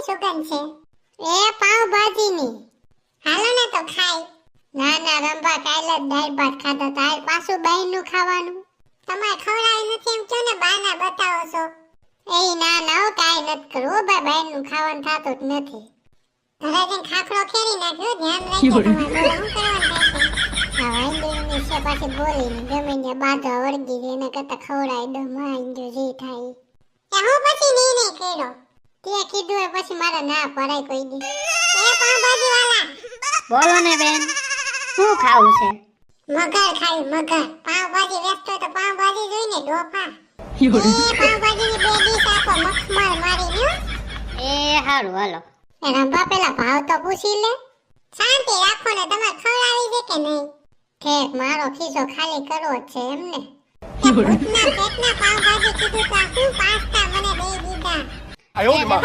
આ સુગંધ છે? એ પાવભાજીની હાલો ને તો ખાઈ. ના ના રંભા કાલે જ દાળ ભાત ખાધા તા હાલ પાછું બહારનું ખાવાનું. તમારે ખવડાવી નથી એમ કયો ને? બાના બતાવો છો. એ ના ના હો કાંઈ નથી કરવું. ભાઈ બહારનું ખાવાનું થતું જ નથી. ઘરે જઈને ખાખડો ખેરી નાખ્યો? ધ્યાન રાખજો તમારે શું કરવાનું થાય છે આ છે પાછી બોલીને ગમે ત્યાં બાધા વળગી એના કરતાં ખવડાવી દો. માંજો જે થાય એ હું પછી નહીં કર્યો? તે કીધું હોય પછી મારે ના પડાય કોઈ દી. એ પાવભાજી વાલા બોલો ને બેન શું ખાવું છે? મગર ખાઈ મગર. પાવભાજી વેચતો તો પાવભાજી જોઈને ડોફા. એ પાવભાજીની બે ડીશ આપો મારી હો. એ હારું હાલો. એ રંભા પેલા ભાવ તો પૂછી લે. શાંતિ રાખો ને તમારે ખવડાવી દે કે નહીં? ઠેક મારો ખીસો ખાલી કરવો છે એમને. ભૂતના પેટના પાવભાજી કીધું તો શું પાસ્તા મને આવ્યો ને માં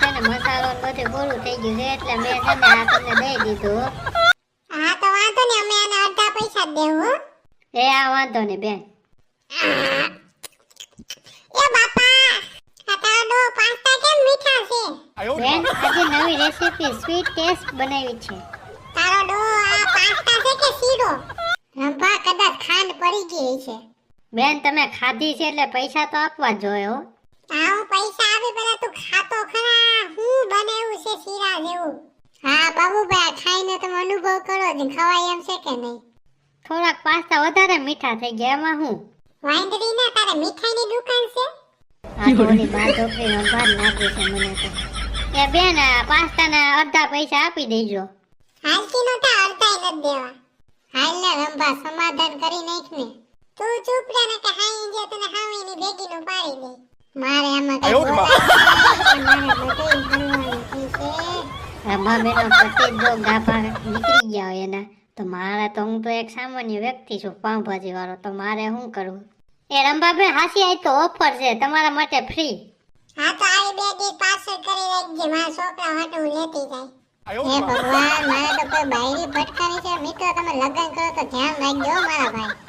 છે ને મસાલો બધું પૂરું થઈ ગયું છે એટલે મેં છે ને આ તમને દઈ દીધું. હા તો વાંધો ને અમે આને અડધા પૈસા જ દેવું એ આ વાંધો ને બેન. એ બાપા હટાડો પાસ્તા કેમ મીઠા છે? બેન આજે નવી રેસિપી સ્વીટ ટેસ્ટ બનાવી છે. તારો ડો આ પાસ્તા છે કે શીરો? રંભા કદાચ ખાંડ પડી ગઈ છે બેન તમે ખાધી છે એટલે પૈસા તો આપવા જોઈએ હો. હું પૈસા આવે પેલા તું ખાતો ખરા. હું બનાવ્યું છે શીરા જેવું. હા બાબુભાઈ ખાઈને તમે અનુભવ કરો જ. ખવાય એમ છે કે નહીં? થોડાક પાસ્તા વધારે મીઠા થઈ ગયા એમાં હું? વાંદરી ના તારે મીઠાઈની દુકાન છે? આ તો બાર ઢોકળીનો ભાર લાગે છે મને તો. એ બેન પાસ્તાના અડધા પૈસા આપી દેજો. હાલતી અડધાય નથી દેવા. હાલને રંભા સમાધાન કરી નાખ ને. તું ચૂપ રહે ને કે હાઈ જે તને હાવી ની ભેગી નું પાડી દે. મારે હું તો એક સામાન્ય વ્યક્તિ છું પાઉંભાજી વાળો તો મારે શું કરવું? એ રંભાબેન હાસી આજ તો ઓફર છે તમારા માટે ફ્રી હા તો આવી બે દી પાર્સલ કરી ભગવાન મારે તો કોઈ બાયરી ફટકારી છે. મિત્રો તમે લગ્ન કરો તો ધ્યાન રાખજો મારા ભાઈ.